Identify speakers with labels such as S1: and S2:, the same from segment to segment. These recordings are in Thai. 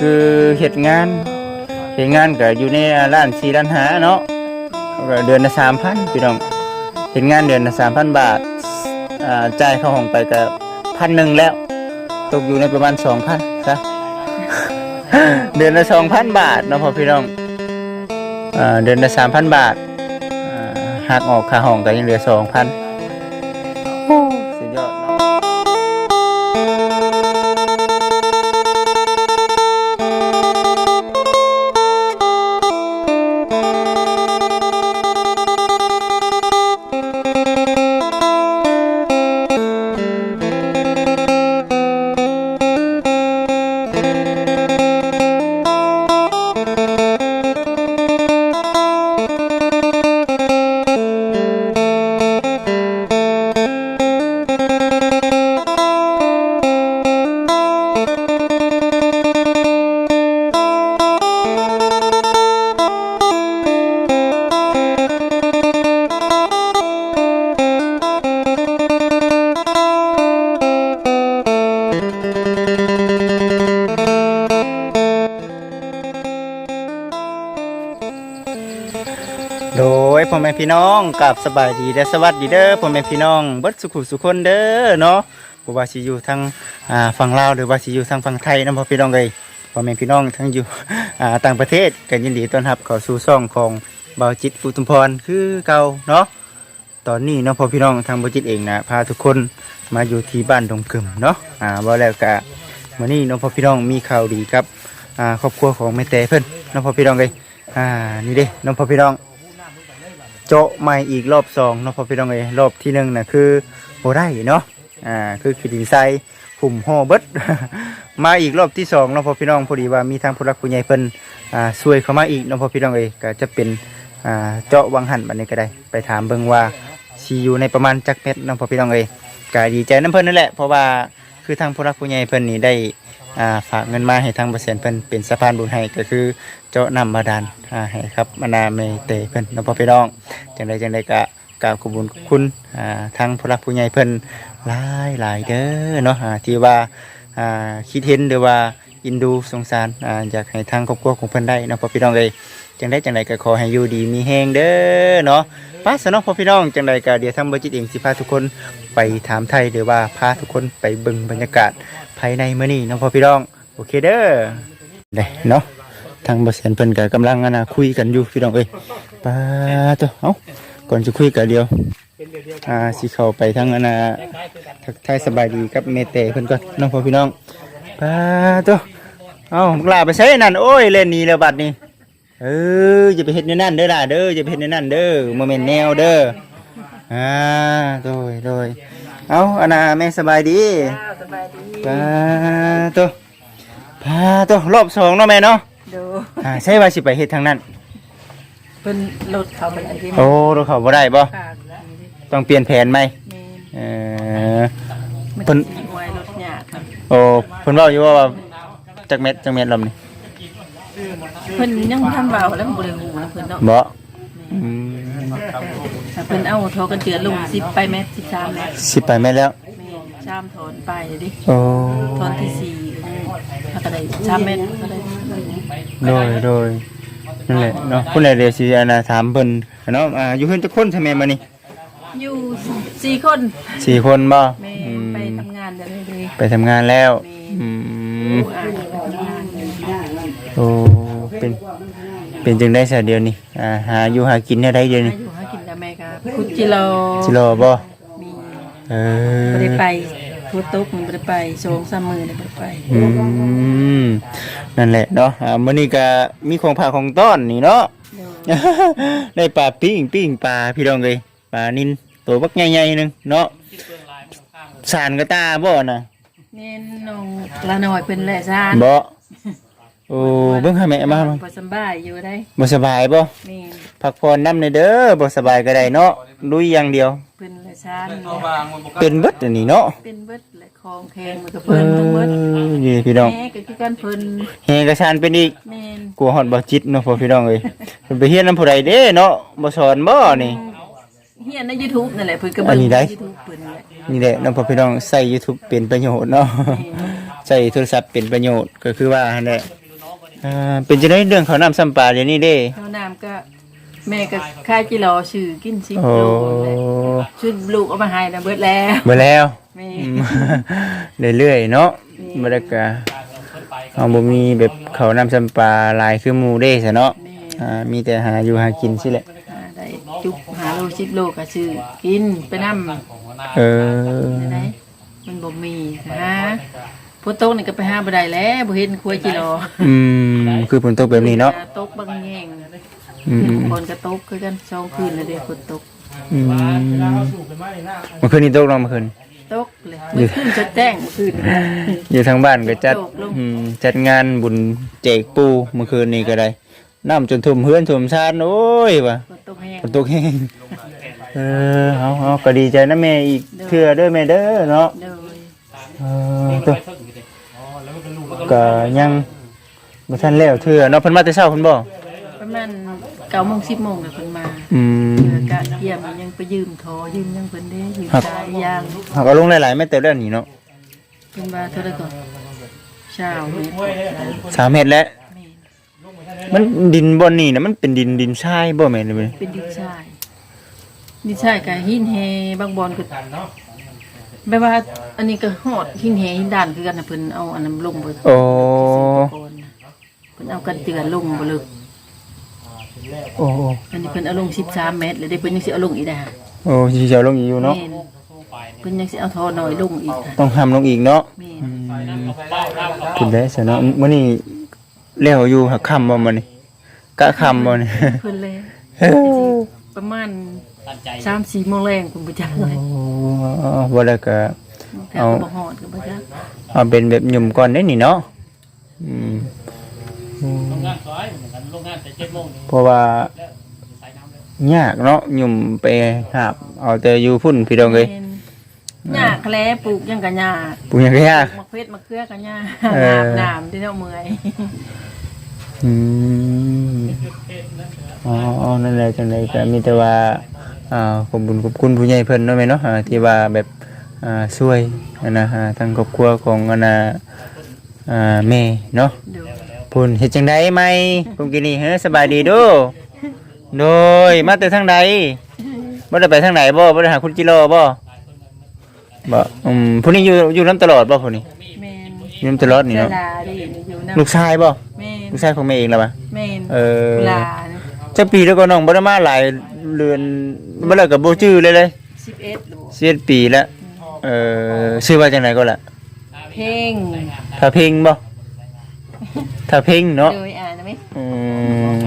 S1: คือเฮ็ดงานเฮ็ดงานก็อยู่ในร้าน4ร้านหาเนาะก็เดือนละ3,000พี่น้องเฮ็ดงานเดือนละ3,000บาทอ่าจ่ายเข้าห้องไปก็พันหนึ่งแล้ว ตกอยู่ในประมาณ2,000ซะเดือนละ2,000บาทเนาะพอพี่น้องอ่าเดือนละ3,000บาทหักออกค่าห้องก็ยังเหลือสุดยอด โดยพ่อแม่พี่น้องกับสบายดีและสวัสดีเด้อพ่อแม่พี่น้องเบิดสุขุสุคนเด้อเนาะบ่ว่าสิอยู่ทางอ่าฝั่งลาวหรือว่าสิอยู่ทางฝั่งไทยนะพ่อพี่น้องเอ้ยพ่อแม่พี่น้องทั้งอยู่อ่าต่างประเทศก็ยินดีต้อนรับเข้าสู่ช่องของเบาจิตอุทุมพรคือเก่าเนาะตอนนี้เนาะพ่อพี่น้องทางเบาจิตเองนะพาทุกคนมาอยู่ที่บ้านดงกึมเนาะอ่าบ่แล้วก็มื้อนี้เนาะพ่อพี่น้องมีข่าวดีครับอ่าครอบครัวของแม่แต่เพิ่นเนาะพ่อพี่น้องเอ้ยอ่านี่เด้เน้องพ่อพี่น้อง โจะใหม่อีกรอบสองเนาะพอพี่น้องเอ้ยรอบที่หนึ่งน่ะคือโบได้เนาะอ่าคือขีดินทรายหุ่มห่อเบิด มาอีกรอบที่สองเนาะพอพี่น้องพอดีว่ามีทางผู้รักผู้ใหญ่เพิ่นอ่าช่วยเข้ามาอีกเนาะพอพี่น้องเอ้ยก็จะเป็นอ่าเจาะวังหันบัดนี้ก็ได้ ไปถามเบิ่งว่าซีอยู่ในประมาณจักเม็ดเนาะพอพี่น้องเอ้ยก็ดีใจน้ำเพิ่นนั่นแหละเพราะว่าคือทางผู้รักผู้ใหญ่เพิ่นนี่ได้ อ่าฝากเงินมาให้ทางเปอร์เซ็นต์เพิ่นเป็นสะพานบุญให้ก็คือเจาะน้ำบาดาลอ่าให้ครับมานาเมเตเพิ่นนพอพี่น้องจังใดจังใดก็กราบขอบคุญคุณอ่าทางผู้รักผู้ใหญ่เพิ่นหลายหลายเด้อเนาะอ่าที่ว่าอ่าคิดเห็นหรือว่าอินดูสงสารอ่าอยากให้ทางครอบครัวของเพิ่นได้เนาะพ่อพี่น้องเอ้ยจังใดจังใดก็ขอให้อยู่ดีมีแฮงเด้อเนาะ ป้าสนองพ่อพี่น้องจังใดก็เดี๋ยวทางบริจิตเองสิพาทุกคนไปถามไทยหรือว่าพาทุกคนไปเบิ่งบรรยากาศภายในมื้อนี้เนาะพ่อพี่น้องโอเคเด้อได้เนาะทางบริษัทเพิ่นก็กำลังอันน่ะคุยกันอยู่พี่น้องเอ้ยป้าเจ้าเอ้าก่อนจะคุยกันเดียวอ่าสิเข้าไปทั้งอนนาทักทายสบายดีกับเมเตเพิ่นก่อนน้องพ่อพี่น้องป้าตัวเอ้ามึงลาไปใช้นั่นโอ้ยเล่นนี้แล้วบัดนี้ เอออย่าไปเฮ็ดในนั่นเด้อล่ะเด้ออย่าไปเฮ็ดในนั่นเด้อโมเมนต์แนวเด้ออ่าโดยโดยเอ้าอนนาแม่สบายดี
S2: สบายดี
S1: ป้าตัวป้าตัวรอบสองเนาะแม่เนาะ
S2: ดู
S1: อ่าใช่ว่าสิไปเฮ็ดทางนั้น
S2: เพิ่นรถเขาไปไหนที่
S1: โอ้เราเข้าบ่ได้บ่
S2: ค่ะ
S1: ต้องเปลี่ยนแผนไหม
S2: แม่
S1: เออ
S2: มัน
S1: เพิ่น
S2: สิไว้รถยากครับ
S1: โอ้เพิ่นเว้าอยู่ว่าจักเม็ดจักเม็ดลำนี่
S2: เพิ่นยังบ่ทันเว้าแล้วบ่ได้ฮู้นะเพิ่นเนาะ
S1: บ่อืม
S2: ถ้าเพิ่นเอาโทรกันเจือลง10ไปแมตร13แมตร
S1: สิไปแม่นแล้ว
S2: แม่ชามถอนไปดิ
S1: โอ้
S2: ถอนที่4ถ้าก็ได้3เมตรก็ได้
S1: โดยโดยนั่นแหละเนาะผู้ใดเดี๋ยวสิอันน่ะถามเพิ่นเนาะอ่าอยู่เพิ่นจักคนใช่แม่มื้อนี้
S2: อยู่สี่คน
S1: สี่คนบ่
S2: แม่
S1: อืม
S2: ไปทำงานเดี๋ยวนี้เลย
S1: ไปทำงานแล้วอืม
S2: อ่าไปทำงาน
S1: โอ้ เป็นเป็นจังได๋ซะเดี๋ยวนี้อ่าหาอยู่หากินแนวใดเดี๋ยวนี้
S2: หาอยู่หากินกับแม่ก็คุดจิโล
S1: สิรอบ่
S2: มี
S1: เออ
S2: บ่ได้ไปทุตุกมันบ่ได้ไปโชงสามมือเลยบ่ได้ไป
S1: อืมนั่นแหละเนาะอ่ามื้อนี้ก็มีของฝากของต้อนนี่เนาะ ได้ปลาปิ้งปิ้งปลาพี่น้องเลยปลานินตัวบักใหญ่ๆหนึงเนาะสารกระตาบ่น่ะ
S2: เน้นนงละหน่อยเป็นแหละซาน
S1: บ่ โอ้เบิ่งให้แม่มามา
S2: บ่สำบายอยู่ได้
S1: บ่สบายบ่
S2: แม่น
S1: พักผ่อนนำในเด้อบ่สบายก็ได้เนาะลุยอย่างเดียว
S2: เป็นแหละซาน
S1: เป็นเบิดอันนี้เนาะ
S2: เป็นเบิดและคองแข็งมันก็เพิ่นทั้งเบิด
S1: เออนี่พี่น้อง
S2: แม่ก็คือกันเพิ่น
S1: เฮกระชานเป็นอีก
S2: แม่น
S1: กลัวฮอดบ่จิตเนาะพ่อพี่น้องเอ้ยเพิ่นไปเฮียนนำผู้ใดเด้เนาะบ่สอนบ่นี่
S2: เฮียนใน YouTube นั่นแหละเพิ่นก็
S1: อั
S2: เบิ่
S1: น
S2: ง
S1: นี้ได้
S2: ใน YouTube เพิ่นนั่นแหละ
S1: นี่แหละน้องพ่อพี่น้องใส่ YouTube เป็นประโยชน์เนาะ ใส่โทรศัพท์เป็นประโยชน์ก็คือว่าหั่นแหละ อ่าเป็นจังได๋เรื่องข้าวน้ำซ้ำปลาเดี๋ยวนี้เด้
S2: ข้าวน้ำก็แม่ก็ค่ายจิรอชื่อกินสิบ
S1: โอ้
S2: โลเลยชุดลูกเอามาให้นะเบิดแล้ว
S1: เบ่แล้ว
S2: แม่
S1: อืม เรื่อยๆเนาะบ่ได้ก็เอาบ่มีแบบข้าวน้ำซ้ำปลาหลายคือหมู่เด้ซะเนาะ
S2: แม่
S1: อ่ามีแต่หาอยู่หากินสิแหละ
S2: หาได้จุกหาโลสิบโลก็ชื่อกินไปนำ
S1: เออ
S2: ได้มันบ่มีหา ฝนตกนี่ก็ไปหาบ่ได้แล้วบ่เห็นครัวจิรอ
S1: อืมคือฝนตกแบบนี้เนาะ
S2: ตกบางแง่ง
S1: อืม
S2: คนก็ตกคือกันสองคืนแล้วเด้ฝนตก
S1: อืมเมื่อคืนนี้ตกเนาะเมื่อคืน
S2: ตกเลยมันขึ้นจะแจ้งขึ้น
S1: อยู่ทางบ้านก็จัด
S2: โจกลง
S1: อืมจัดงานบุญเจกปูเมื่อคืนนี้ก็ได้น้ำจนท่วมเฮือนท่วมชานโอ้ยว่ะ
S2: ฝนตกแห้ง
S1: ฝนตกแห้งเออเอาเอาก็ดีใจนะแม่อีกเทื่อเด้อแม่เด้อเนาะ
S2: โดย
S1: เออตัว ก็ยังบ่ทันแล้วเทื่อเนาะเพิ่นมาแต่เช้าเพิ่นบ่
S2: ประมาณเก้าโมงสิบโมงก็เพิ่นมา
S1: อืม
S2: เพื่อกะเยี่ยมยังไปยืมทอยืมยังเพิ่นได้ยืม
S1: ครับ
S2: สายยาง
S1: เขาก็ลงหลายๆแม่เติบแล้วนี่เนาะ
S2: เพิ่นว่าเท่าไหร่ก่อนเช้าเมตร
S1: สามเมตรแล้ว
S2: แม่น
S1: มันดินบ่อนนี่นะมันเป็นดินดินทรายบ่แม่นเลย
S2: เป็นดินทรายดินทรายกับหินแฮบางบอนก็ แบบว่า อันนี้ก็ฮอดหินแฮหินด่านคือกันน่ะเพิ่นเอาอันนั้นลงเบิด
S1: โอ้
S2: ก่อนน่ะเพิ่นเอากันเตือนลงบ่ลึก
S1: โอ้
S2: อันนี้เพิ่นเอาลง13เมตรแล้วเดี๋ยวเพิ่นยังสิเอาลงอีกได้ฮะ
S1: โอ้สิเจ้าลงอีกอยู่เนาะ
S2: แม่นเพิ่นยังสิเอาทอน้อยลงอีกค่ะ
S1: ต้องทำลงอีกเนาะ
S2: แม่น
S1: อืมคุณได้ซะเนาะมื้อนี้แล้วอยู่หักค่ำบ่มื้อนี้กะค่ำบ่นี่
S2: เพิ่นเลย
S1: เฮ้ย
S2: ประมาณ 3-4โมงแรงคุณบ่จักเลย
S1: โอ้บ่ได้ก็
S2: แต่
S1: เอา
S2: ก็บ่ฮอดก็บ่จัก
S1: เอาเป็นแบบหยุ่มก่อนได้นี่เนาะอืมอืมเพราะว่ายากเนาะหยุ่มไปหาบเอาแต่อยู่พุ่นพี่น้องเอ้ย
S2: แม่นหญ้าแคลปลูกหยังก็หญ้า
S1: ปุญญาก็ยาก
S2: มะเขือมะเขือก็หญ้า
S1: เออ
S2: น้ำที่เนาะเมื่อย
S1: อืมอ๋ออ๋อนั่นแหละจังไดก็มีแต่ว่า อ่าขอบคุญขอบคุณผู้ใหญ่เพิ่นเนาะแม่เนาะอ่าที่ว่าแบบอ่าช่วยอันนะฮะทางครอบครัวของอันน่ะอ่าแม่เนาะ
S2: ดู
S1: พุ่นเฮ็ดจังไดไหมผมกินนี่เฮ้อสบายดีเดูโดยมาแต่ทางใดบ่ได้ไปทางไหนบ่บ่ได้หาคุณจิโร่บ่บ่อืมผู้นี้อยู่อยู่นํตลอดบ่ผู้นี้
S2: แม่น
S1: อยู่นํตลอดนี่
S2: เว
S1: เนาะ
S2: ลาดิอยู่นำ
S1: ลูกชายบ่
S2: แม่น
S1: ลูกชายของแม่เองล่ะบ่
S2: แม่น
S1: เออ
S2: เวลานะ
S1: จักปีแล้วก็น้องบ่ได้มาหลายเดือนบ่ได้ก็บ่ชื่อเลยเลย
S2: 11ดู
S1: 11ปีแล้วเอ่อชื่อว่าจังไดก็ล่ะ
S2: เพลง
S1: ถ้าเพ่งบ่ถ้าเพ่งเนาะ
S2: โดยอ่านได้ไหม
S1: อืม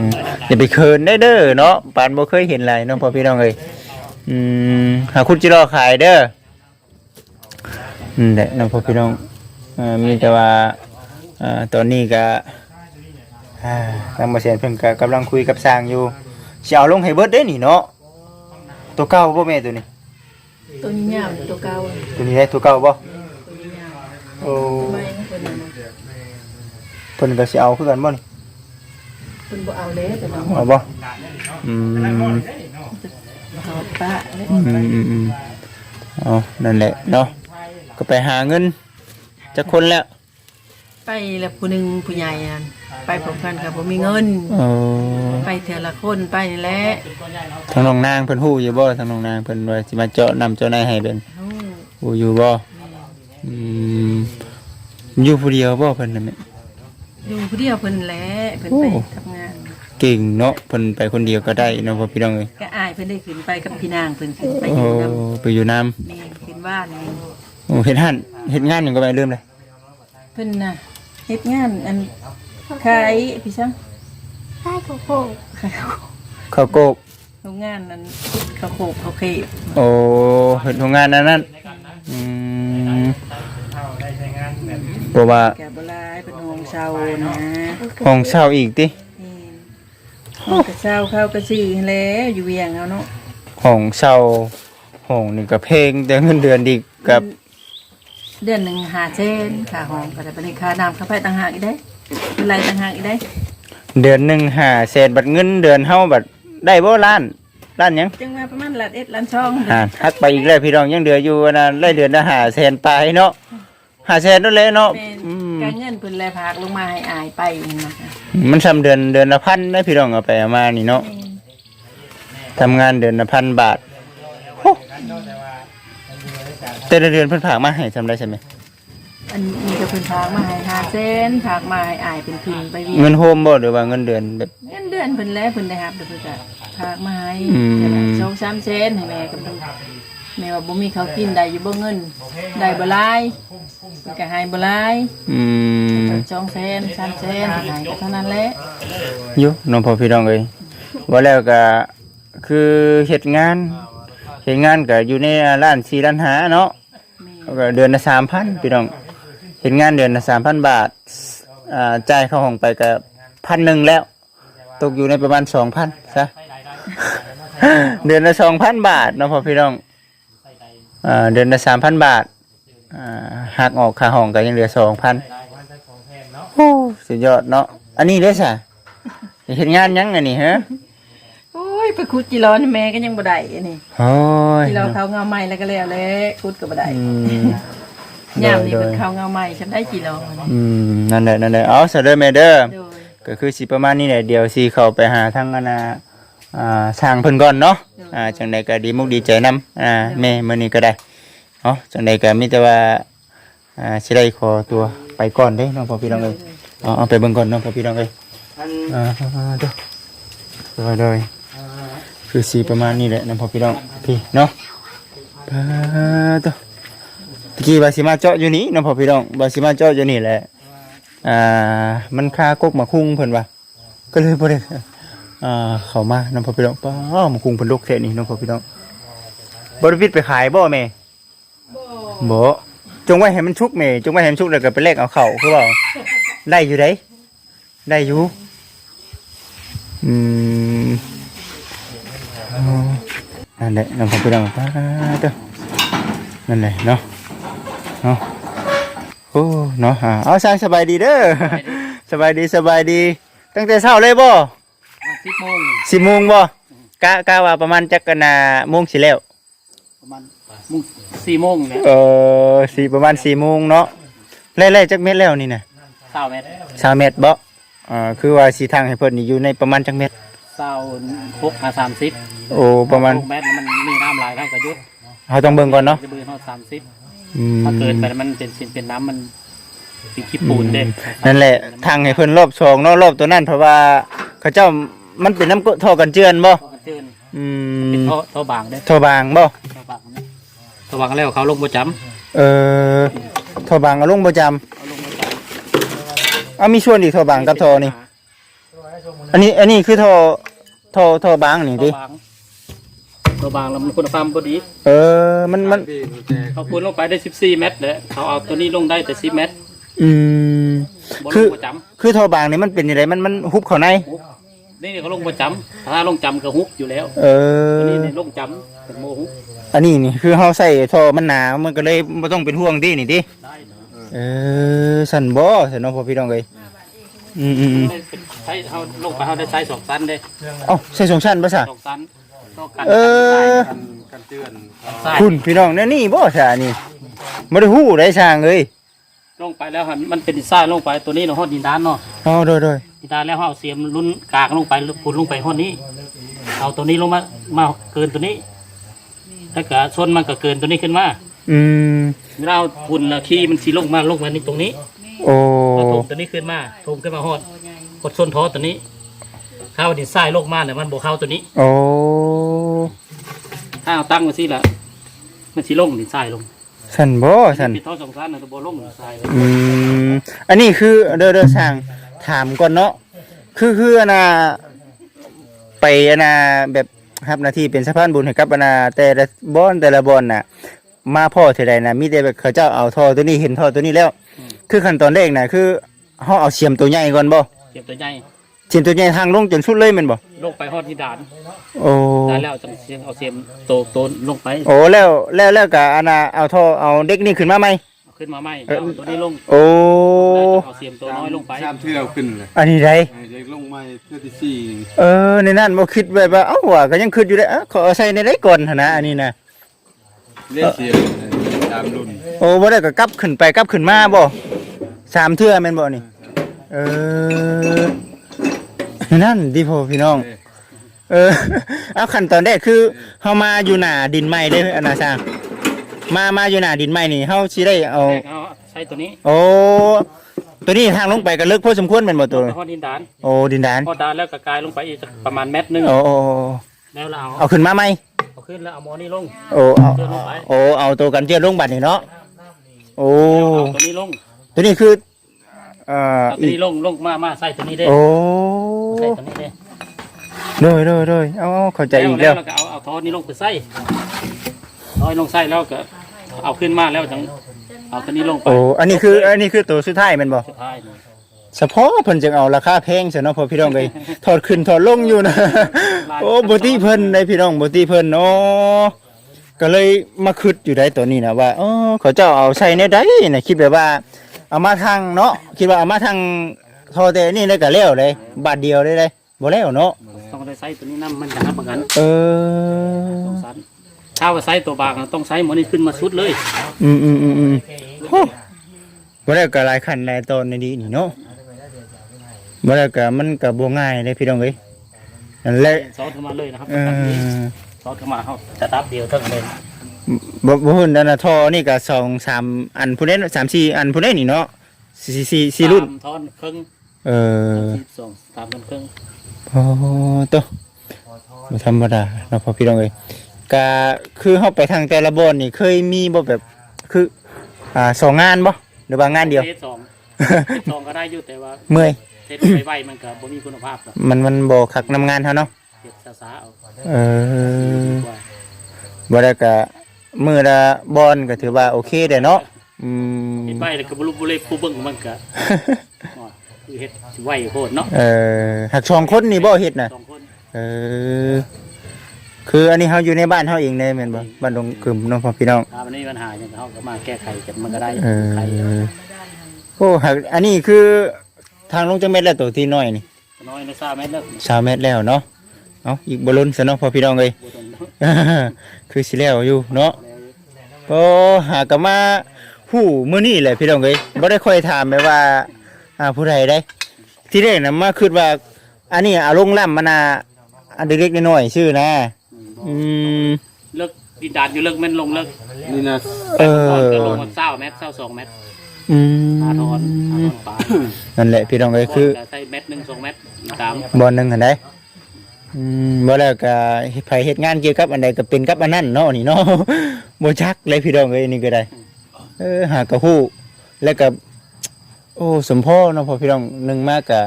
S1: อย่าไปเคินได้เด้อเนาะปานบ่เคยเห็นหลายเน้องพ่อพี่น้องเอ้ยอืมหาคุณจิรอขายเด้ออืมแหละน้องพ่อพี่น้องเอ่อมีแต่ว่าอ่าตอนนี้ก็ อ่าทางบ่เสียนเพิ่นก็กำลังคุยกับสร้างอยู่สิเอาลงให้เบิดเด้อนี่เนาะตัวเก่าบ่แม่ตัวนี้
S2: ตัวนี้ยาวตัวเก่า
S1: ตัวนี้ได้ตัวเก่าบ่
S2: ตัวนี้ยาว
S1: โอ้
S2: ทำไมเพิ่นน่ะ
S1: เพิ่นก็สิเอาคือกันบ่นี่
S2: เพิ่นบ่เอาเลยแต่น้อง
S1: เอาบ่อืม
S2: ถอดปะเลย
S1: อืมอืมอืมเอานั่นแหละเนาะก็ไปหาเงินจะคนแล้ว
S2: ไปแล้วผู้หนึงผู้ใหญ่นั่นไปพร้อมกันก็บ่มีเงิน
S1: เออ
S2: ไปเทื่อละคนไปนี่แหละ
S1: ทางน้องนางเพิ่นฮู้อยู่บ่ทางน้องนางเพิ่นว่าสิมาเจาะนำเจาะในให้เป็น
S2: โอ้
S1: ฮู้อยู่บ่อืมอยู่ผู้เดียวบ่เพิ่นน่ะแม่
S2: อยู่ผู้เดียวเพิ่นแหละเพิ่นไป
S1: โอ้
S2: ทำงาน
S1: เก่งเนาะเพิ่นไปคนเดียวก็ได้เนาะพ่อพี่น้องเอ้ย
S2: ก็อายเพิ่นได้ขึ้นไปกับพี่นางเพิ่นขึ้นไปอ
S1: โอ้
S2: ยู่นํ
S1: ไปอยู่น้
S2: นี่ขึ้นบ้านนี่ำ
S1: โอ้เฮ็ดหันเฮ็ดงานหยังก็ไม่ลืมเลย
S2: เพิ่นน่ะเฮ็ดงานอันขายพี่ช่าง
S3: ใช่ของผม
S2: ขาย
S1: ข้าวโกก
S2: โรงงานนั้นข้าวโพดข้าวเคบ
S1: โอ้เฮ็ดโรงงานนั้นนั่นอืมบ่ว่า
S2: แกบ่หลายเป็นห้องเช่านะ
S1: ห้องเช่าอีกติ
S2: นี่ห้องกระเช่าเข้ากระซื้อให้แล้วอยู่เวียงเอาเนาะ
S1: ห้องเช่าห้องนี่ก็เพลงแต่เงินเดือนดีกับ
S2: เดือนหนึง5เซนค่าห้องก็ได้เป็นค่าน้ำค่าไฟต่างหากอีกได้เป็นไรต่างหากอีกได้
S1: เดือนหนึ่งหาแสนบัตรเงินเดือนเฮาบัตรได้บ่ล้านล้านหยัง
S2: จังว่าประมาณล้านเอ็ดล้านช่อง
S1: อ่าหักไปอีกแล้วพี่น้องยังเดืออยู่นะได้เดือนละหาแสนปลายเนาะหาแสนนั่นแหละเนาะ
S2: เป็น
S1: อืม
S2: การเงินเพิ่นแลพากลงมาให้อายไปเห็นนะคะ
S1: มันซ้ำเดือนเดือนละพันได้พี่น้องเอาไปเอามานี่เนาะทำงานเดือนละพันบาทโอ้ แต่ละเดือนเพิ่นฝากมาให้ทำได้ใช่ไหม
S2: อันนี้ก็เพิ่นพากมาให้5เซนพากมาให้อายเป็นทุนไปเวีย
S1: เงิ
S2: น
S1: นโฮมบ่หรือว่าเงินเดือนแบบ
S2: เงินเดือนเพิ่นแล้วเพิ่นได้รับเดี๋ยวเพิ่นก็พากมาให้
S1: อืม
S2: แต่ละสองสามเซนให้แม่กับลูกแม่ว่าบ่มีเขาวกินได้อยู่บ่เงินได้บ่หลายเพิ่นก็ให้บ่หลาย
S1: อืม
S2: สองเซนสามเซนเพิ่นให้ก็เท่านั้นแหละ
S1: อยู่น้องพ่อพี่น้องเอ้ยว่าแล้วก็คือเฮ็ดงานเฮ็ดงานก็อยู่ในร้าน4ร้านหาเนาะ
S2: แม่
S1: แล้วก็เดือนละ3,000พี่น้องเฮ็ดงานเดือนละ3,000บาทอ่าจ่ายเข้าห้องไปก็พันหนึ่งแล้ว ตกอยู่ในประมาณ2,000ซะเดือนละ2,000บาทเนาะพ่อพี่น้องอ่าเดือนละ3,000บาทอ่าหักออกค่าห้องก็ยังเหลือ2,000โอ้สุดยอดเนาะอันนี้เด้อซะเฮ็ดงานหยังอันนี้ฮะ
S2: โอ้ย ไปขุดจิรอนี่แม่ก็ยังบ่ได้อันนี้
S1: โอ้ย
S2: จิรอเขาเงาใหม่แล้วก็แล้วแหละขุดก็บ่ได้
S1: อืม
S2: ยามนี้
S1: โด
S2: เพิ่
S1: ย
S2: นเขาเงาใหม่ฉันได้จิรอนี่
S1: อืมนั่นแหละนั่นแหละเอาซะเด้อแม่เด้อ
S2: โดย
S1: ก็คือสิประมาณนี้แหละเดี๋ยวสิเข้าไปหาทางอนนาอ่าช่างเพิ่นก่อนเนาะอ่าจังใดก็ดีมุกดีใจนํอ่าแม่มื้อนี้ก็ได้เนาะจังใดก็มีแต่ว่าอ่าสิได้ขอตัวไปก่อนเด้น้องพ่อพี่น้องเอ้ยเอาเอาไปเบิ่งก่อนน้องพ่อพี่น้องเอ้ยอ่าเด้อโดยโดย คือสิประมาณนี้แหละน้องพ่อพี่น้องพี่เนาะปาตัวตะกี้บาสิมาเจาะอยู่นี่น้องพ่อพี่น้องบาสิมาเจาะอยู่นี่แหละอ่ามันคากกมาคุ้งเพิ่นว่าก็เลยบ่ได้อ่าเข้ามาน้องพ่อพี่น้องป้ามาคุ้งเพิ่นลกแท้นี่น้องพ่อพี่น้องบ่ได้วิทย์ไปขายบ่แม่บ่จงไว้ให้มันชุกแม่จงไว้ให้มันชุกแล้วก็ไปแลกเอาเข้าคือเปล่าได้อยู่เด้ได้อยู่อืมอ๋อ นั่นแหละน้องพ่อพี่น้องป้าเด้อนั่นแหละเนาะเนาะโอ้เนาะอ่าเอาสร้างสบายดีเด้อสบายดีสบายดี ตั้งแต่เช้าเลยบ่
S3: สิบโมง
S1: สิบโมงบ่กะกะว่าประมาณจักกันนาโมงสิแล้ว
S3: ประมาณโมงสี่โมงเนี่ย
S1: เออสี่ประมาณสี่โมงเนาะไล่ๆจักเม็ดแล้วนี่นะ
S3: เศร้าเมตร
S1: สามเม็ดบ่อ่าคือว่าสีทางให้เพิ่นนี่อยู่ในประมาณจักเม็ด
S3: เศร้าหกมาสามสิบ
S1: โอ้ประมาณ
S3: หกเมตรมันมีน้ำลายเข้ากระยุด
S1: เฮาต้องเบิ่งก่อนเนาะ
S3: จะเบืนเท่าสามสิบ
S1: อืม
S3: ถ้าเกินไปแล้วมันเป็นสินเป็นน้ำมันเป็นขี้ปูนเด้
S1: นั่นแหละทางให้เพิ่นรอบสองเนาะรอบตัวนั้นเพราะว่าเขาเจ้ามันเป็นน้ำกท่อกันเจือนบ่
S3: ท่อกันเจือน
S1: อื
S3: เป็น
S1: ม
S3: ท่อท่อบางเด้
S1: ท่อบางบ่
S3: ท่อบางเนี่ยท่อบางแล้วเขาลงประจ
S1: เออท่อบางเอาลงประจำำ
S3: เขาลงประจำ
S1: เอามีส่วนอีกท่อบางกับท่อนี่อันนี้อันนี้คือท่อท่อท่อบางนี่
S3: ท่อ
S1: ดิ
S3: บาง ท่อบางแล้วมันคุณภาพพอดี
S1: เออ มันมัน
S3: เขาคูณลงไปได้สิบสี่เมตรเลยเขาเอาตัวนี้ลงได้แต่สิบเมตร
S1: อืม
S3: บน
S1: คื
S3: ล
S1: อ
S3: งประจำ
S1: คือท่อบางนี่มันเป็นยังไงมันมันฮุบเข้าใน
S3: นี่เขาลงประจำถ้าลงจำก็ฮุบอยู่แล้ว
S1: เอ
S3: ตัว
S1: อ
S3: นี้เนี่ยลงจำเป็นโมฮุบ
S1: อันนี้นี่คือเฮาใส่ท่อมันหนา มันก็เลยบ่ต้องเป็นห่วงที่นี่ติ
S3: ได้เนอะ
S1: เออสั่นบ่สั่นเนาะพ่อพี่น้องเอ้ยอืมอืมอืม
S3: ใช้เขาลงไปเขาได้ใช้สองสั้นเด้
S1: เอ้าใส่สองชั้นบ่ซะ
S3: สองสั้นต้องกัน
S1: เออ
S3: กันเตือนใช่
S1: คุณพี่น้องแนี่นี่บ่ซะนี่บ่ได้ฮู้ได้ช่างเอ้ย
S3: ลงไปแล้วหันมันเป็นดินทรายลงไปตัวนี้เนาะฮอดดินดานเนาะ
S1: เอาโดยโดย
S3: ดินดานแล้วเขาเอาเสียมลุ้นกากลงไปปุนลงไปฮอดนี้เอาตัวนี้ลงมามาเกินตัวนี้ถ้าเกิดชนมันก็เกินตัวนี้ขึ้นมา
S1: อืม
S3: เวลาเอาปุ่นแล้วขี้มันสีลงมาลงมาในตรงนี้
S1: โอ้
S3: พอถมตัวนี้ขึ้นมาถมขึ้นมาฮอดกดชนท้อตัวนี้เข้าดินทรายลงมาเนี่ยมันบวเข้าตัวนี้
S1: โอ้
S3: ถ้าเอาตั้งมาสิละมันสีลงดินทรายลง
S1: สั่นบ่สั่น
S3: ปิดท่อสองสั้นนะตัวบอลงดินทรายเลย
S1: อืมอันนี้คือเด้อเด้อช่างถามก่อนเนาะคือคืออันน่ะไปอันน่ะแบบรับหน้าที่เป็นสะพานบุญให้กับอันน่ะแต่ละบ่อนแต่ละบ่อนน่ะ มาพ่อเท่าใดน่ะมีแต่แบบเขาเจ้าเอาท่อตัวนี้เห็นท่อตัวนี้แล้ว คือขั้นตอนแรกน่ะคือเฮาเอาเสียมตัวใหญ่ก่อนบ่
S3: เก็บตัวใหญ่
S1: เสียมตัวใหญ่ทางลงจนสุดเลยแม่นบ่
S3: ลงไปฮอดที่ด่าน
S1: โอ้
S3: ได้แล้วจังเสียงเอาเสียมโตโตลงไป
S1: โอ้แล้วแล้วแล้วก็อันน่ะเอาท่อเอาเด็กนี่ขึ้นมาไหม
S3: เอาขึ้นมาไหมเอาตัวนี้ลง
S1: โอ้
S3: แล้วจะเอาเสียมตัวน้อยลงไป
S4: ชามที่เราขึ้นเลย
S1: อันนี้ได
S4: ไอ้เด็กลงมาเพื่อที่สี่
S1: เออในนั้นบ่คิดแบบว่าเอ้าว่าก็ยังคิดอยู่ได้เอ้าขอเอาใส่ในได้ก่อนหั่นนะอันนี้นะ
S4: เล่นเสียงตามรุ่น
S1: โอ้บ่ได้ก็กลับขึ้นไปกลับขึ้นมาบ่สามเทื่อแม่นบ่นี่ เออ นั่นดิพ่อพี่น้อง เออ เอาขั้นตอนแรกคือเฮามาอยู่หน้าดินใหม่เด้ออนาซางมามาอยู่หน้าดินใหม่นี่เฮาสิได้เอา
S3: แรกเอาใช้ตัวนี้
S1: โอ้ ตัวนี้ทางลงไปก็ลึกพอสมควรแม่นบ่ตัว
S3: ไปห้องดินดาน
S1: โอ้ดินดาน
S3: พอดานแล้วก็กลายลงไปอีกประมาณเม็ดหนึง
S1: โอ้โอ้โอ้
S3: แล้วเราเอา
S1: เอาขึ้นมาไหม
S3: เอาขึ้นแล้วเอาหมอนี่ลง
S1: โอ้เอา
S3: เจือลงไป
S1: โอ้เอาตัวกันเจือลงบัดนี่เนาะโอ้
S3: เอาตัวนี้ลง
S1: ตัวนี้คือเอ่อ
S3: เอาตัว
S1: อีก
S3: นี้ลงลงมามาใส่ตัวนี้ได้
S1: โอ้
S3: ใส่ตัวนี้ได้
S1: โดยโดยโดยเอาเอาเข้าใจอีกแล้ว
S3: แล้วก็เอาเอาท่อนี้ลงไปใส่ท่อนี้ลงใส่แล้วก็เอาขึ้นมาแล้วจังเอาตัวนี้ลงไป
S1: โอ้อันนี้คืออันนี้คือตัวสุดท้ายแม่นบ่
S3: สุดท้ายนี่
S1: เฉพาะเพิ่นจึงเอาราคาแพงซะเนาะพอพี่น้องเอ้ยถอดขึ้นถอดลงอยู่นะโอ้บ่ติเพิ่นได้พี่น้องบ่ติเพิ่นเนาะก็เลยมาคิดอยู่ได้ตัวนี้นะว่าอ๋อเขาเจ้าเอาใส่ในใดน่ะคิดแบบว่าเอามาทางเนาะคิดว่าเอามาทาง ทอแต่นี่เลยก็แล้วเลยบาทเดียวเลยเลยบ่แล้วเนาะ
S3: ต้องได้ใส่ตัวนี้น้ำมันจะหับเหมือนกัน
S1: เออ
S3: ต้องสันถ้าว่าใส่ตัวบางต้องใส่หมอนี่ขึ้นมาสุดเลย
S1: อืมอืมอืมอืมโอ้บ่แล้วก็หลายขั้นหลายตอนในนี้นี่เนาะบ่แล้วก็มันก็บ่ง่ายเลยพี่น้องเอ้ยนั่นแหละ
S3: ซอสเข้ามาเลยนะครับ
S1: เออ
S3: ซอสเข้ามาเขาจะตับเดียวเท่านั้นเอง
S1: บ่บ่หุ่นนั่นน่ะท่อนี่ก็สองสามอันผู้ใดสามสี่อันผู้ใดนี่เนาะสี่สี่สี่สี่รุ่น
S3: สามท่อนครึ่ง
S1: เออ
S3: สิบสองสามท่อนครึ่ง
S1: โอ้โตบ่ธรรมดาเนาะพ่อพี่น้องเอ้ยก็คือเฮาไปทางแต่ละบ่อนนี่เคยมีบ่แบบคืออ่าสองงานบ่หรือว่างานเดียว
S3: เทสสองเทสสองก็ได้อยู่แต่ว่า
S1: เมื่อย
S3: เทสไปไวๆมันก็บ่มีคุณภาพหรอก
S1: มันมันบ่คักนำงานเฮาเนาะ
S3: เทสช้าๆเอา
S1: เออ
S3: ว่า
S1: บ่ได้ก็มื้อละบ่อนก็ถือว่าโอเคได้เนาะอืม
S3: เฮ็ดไวแล้วก็บ่รู้บ่เลยผู้เบิ่งมันก็ว่า คือเฮ็ดสิไวโพดเนาะ
S1: เออหักสองคนนี่บ่เฮ็ดน่ะ
S3: สองคน
S1: เออคืออันนี้เฮาอยู่ในบ้านเฮาเองเลยแม่นบ่บ้านดงกึมเน้องพ่อพี่น้อง
S3: ถ้ามันมีปัญหาอย่างเฮาก็มาแก้ไขกันมันก็ได้
S1: เอ
S3: ไข
S1: อโอ้หักอันนี้คือทางลงจังเม็ดแล้วตัวที่น้อยนี่
S3: น้อยในซ่าแม่นเลิก
S1: ชาวเม็ดแล้วเนาะเอาอีกบ่ล้นซะเนาะพ่อพี่น้องเอ้ย
S3: บ่ต้อง
S1: คือสิแล้วอยู่เนาะ
S3: แล้ว
S1: ก็หากนมาฮู้มื้อนี้แหละพี่น้องเอ้ยบ่ได้ค่อยถามไปว่า อ่าผู้ใดได้ ที่แรกน่ะมาคิดว่า อันนี้เอาลงล่ำมันน่ะอันเล็กๆน้อยๆชื่อนะ อืม
S3: เลิกดินดานอยู่เลิกแม่นลงเลิก
S4: นี่นะ
S1: เอ
S3: ตอน
S1: อ
S3: ก็ลงมาเศร้าเมตรเศร้าสองเมตร
S1: อื
S3: หาทอนหาท
S1: ม
S3: อนปลา
S1: นั่นแหละพี่น้องเอ้ยคือ
S3: จะใส่เม็ดหนึ่งสองเม็ดตาม
S1: บอลหนึ่งอันใดอืมบ่แล้วก็ไผเฮ็ดงานเกี่ยวกับอันใดก็เป็นกับอันนั้นเนาะนี่เนาะ บ่ชักเลยพี่น้องเอ้ยนี่ก็ได้ เออหากระฮู้แล้วก็โอ้สมพ่อเนาะพอพี่น้องหนึงมากก็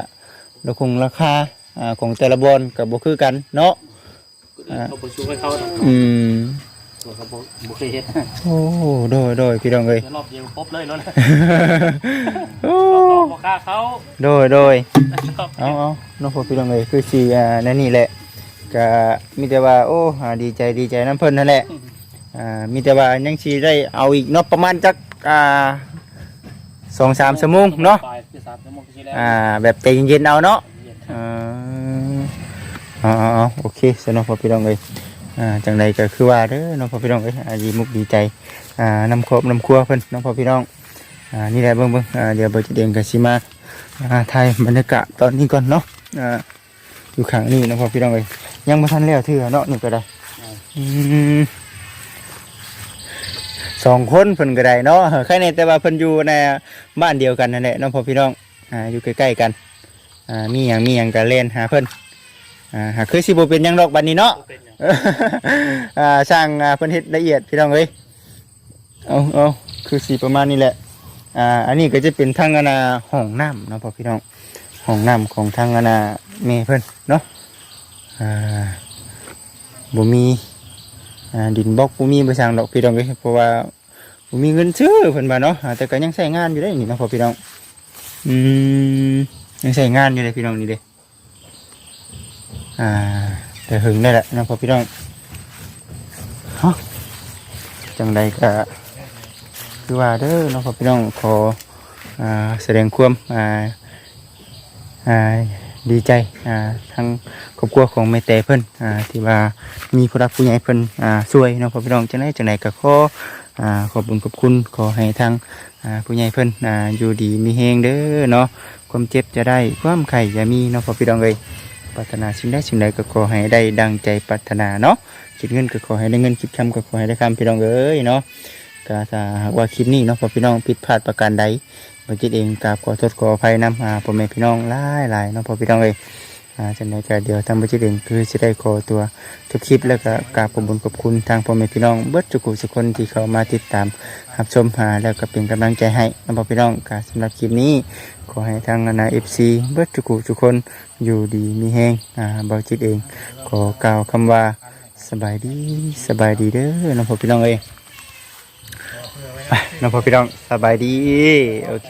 S1: ราคงราคาอ่าของแต่ละบอลก็บ่คือกันเนาะ
S3: เขาไปช่วยเขา
S1: อืม
S3: ตัวเขาบ่บ่เคยเฮ็ด
S1: โอ้โดยโดยพี่น้องเอ้ย
S3: เดี๋ยวรอบเดียวครบเลยแล้วนะ
S1: โอ้
S3: บ่ค่าเขา
S1: โดยโดยเอาเอาน้องพ่อพี่น้องเลยคือสีอ่านั่นนี่แหละก็มีแต่ว่าโอ้อ่าดีใจดีใจน้ำเพิ่นนั่นแหละอ่ามีแต่ว่ายังสีได้เอาอีกเนาะประมาณจักอ่า สองสามชั่วโมงเนาะ
S3: ไปคือสามชั่วโมงที่แล้ว
S1: อ่า แบบใจเย็นๆเอาเนาะอ่าเอาเอาเอาโอเคสน้องพ่อพี่น้องเลยอ่าจังใดก็คือว่าเด้อน้องพ่อพี่น้องเอ้ยอ่าดีมุกดีใจอ่านำครอบนำครัวเพิ่นน้องพ่อพี่น้องอ่านี่แหละเบิ่งเบิ่งอ่าเดี๋ยวเบิ่งจะเดียงกันสิมาอ่าไทยบรรยากาศตอนนี้ก่อนเนาะอ่าอยู่ข้างนี้นะพ่อพี่น้องเอ้ยยังไม่ทันแล้วเถื่อเนาะนี่ก็ได้อืม สองคนเพิ่นก็ได้เนาะแค่นี้แต่ว่าเพิ่นอยู่ในบ้านเดียวกันนั่นแหละเนาะพ่อพี่น้องอ่าอยู่ใกล้ๆกันอ่ามีหยังมีหยังก็เล่นหาเพิ่นอ่าหาคือสิบ่เป็นหยังดอกบัดนี้เนาะ
S3: เป็นอย่าง
S1: อ่าสร้างอ่าเพิ่นเฮ็ดละเอียดพี่น้องเอ้ยเอาเอาคือสีประมาณนี้แหละอ่าอันนี้ก็จะเป็นทางอนาห้องน้ำเนาะพ่อพี่น้องห้องน้ำของทางอนาเมเพิ่นเนาะอ่าบ่มีอ่าดินบล็อกบ่มีบ่สร้างดอกพี่น้องเอ้ยเพราะว่า บ่มีเงินซื้อเพิ่นว่าเนาะอ่าแต่ก็ยังใช้งานอยู่ได้นี่เนาะพ่อพี่น้องอืมยังใช้งานอยู่เลยพี่น้องนี่เด้อ่าแต่หึงได้แหละเนาะพ่อพี่น้องเฮาจังใดก็คือว่าเด้อน้องพ่อพี่น้องขออ่าแสดงความอ่าอ่าดีใจอ่าทั้งครอบครัวของแม่แต่เพิ่นอ่าที่ว่ามีผู้รักผู้ใหญ่เพิ่นอ่าช่วยน้องพ่อพี่น้องจังไดจังไดก็ขออ่า ขอบคุณขอบคุณขอให้ทางผู้ใหญ่เพิ่นอ่าอยู่ดีมีแฮงเด้อเนาะความเจ็บจะได้ความไข่อย่ามีน้องพ่อพี่น้องเอ้ยปรารถนาสิ่งใดสิ่งใดก็ขอให้ได้ดังใจปรารถนาเนาะคิดเงินก็ขอให้ได้เงินคิดคำก็ขอให้ได้คำพี่น้องเอ้ยเนาะก็ถ้าหากว่าคลิปนี้เนาะพอพี่น้องผิดพลาดประการใดบ่จิตเองกราบขอโทษขออภัยนำหาพ่อแม่พี่น้องหลายๆเนาะพอพี่น้องเอ้ย อ่าจังไดก็เดี๋ยวทางบ่จิตเองคือสิได้ขอตัวทุกคลิปแล้วก็กราบขอบุญขอบคุณทางพ่อแม่พี่น้องเบิดทุกผู้ทุคนที่เขามาติดตามรับชมหาแล้วก็เป็นกำลังใจให้นะพ่อพี่น้องก็สำหรับคลิปนี้ ขอให้ทางนาเอฟซีเบิดทุกผู้ทุคนอยู่ดีมีแห้งอ่าบาจิตเอง ขอกล่าวคำว่าสบายดีสบายดีเด้อน้องพ่อพี่น้องเอ้ยไปน้องพ่อพี่น้องสบายดีโอเค